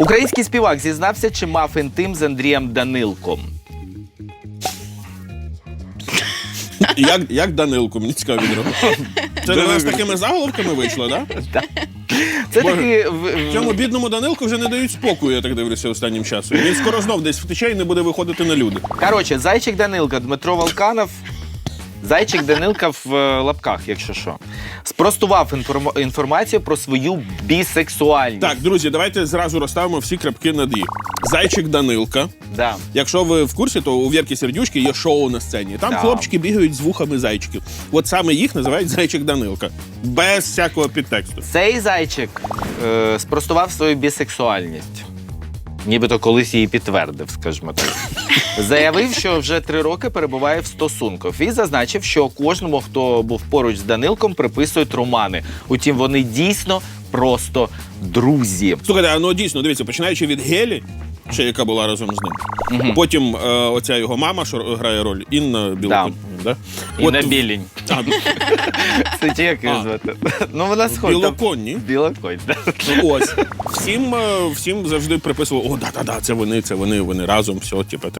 Український співак зізнався, чи мав інтим з Андрієм Данилком. Як, як Данилку, мені цікаво відреагував. Це не з такими заголовками вийшло, так? Це Боже, такий в- Цьому бідному Данилку вже не дають спокою, я так дивлюся останнім часом. Він скоро знов десь втече і не буде виходити на люди. Коротше, зайчик Данилка, Дмитро Волканов. Зайчик Данилка в е, лапках, якщо що. Спростував інформ- інформацію про свою бісексуальність. Так, друзі, давайте зразу розставимо всі крапки над «і». Зайчик Данилка. Да. Якщо ви в курсі, то у Вірки Сердючки є шоу на сцені. Там Да. хлопчики бігають з вухами зайчиків. От саме їх називають зайчик Данилка. Без всякого підтексту. Цей зайчик е, спростував свою бісексуальність. Нібито колись її підтвердив, скажімо так. Заявив, що вже три роки перебуває в стосунках і зазначив, що кожному, хто був поруч з Данилком, приписують романи. Утім, вони дійсно просто друзі. Слухайте, а ну дійсно, дивіться, починаючи від Гелі, ще яка була разом з ним. Потім е, оця його мама, що грає роль, Інна Білоконь. Да. І От на білінь. А, ну, Це ті, як її А. звати? Ну, вона схожа. білоконні. Білоконь, так. Ну, Ось. Всім, е, всім завжди приписували, о, да-да-да, це вони, це вони, вони разом, все, типу,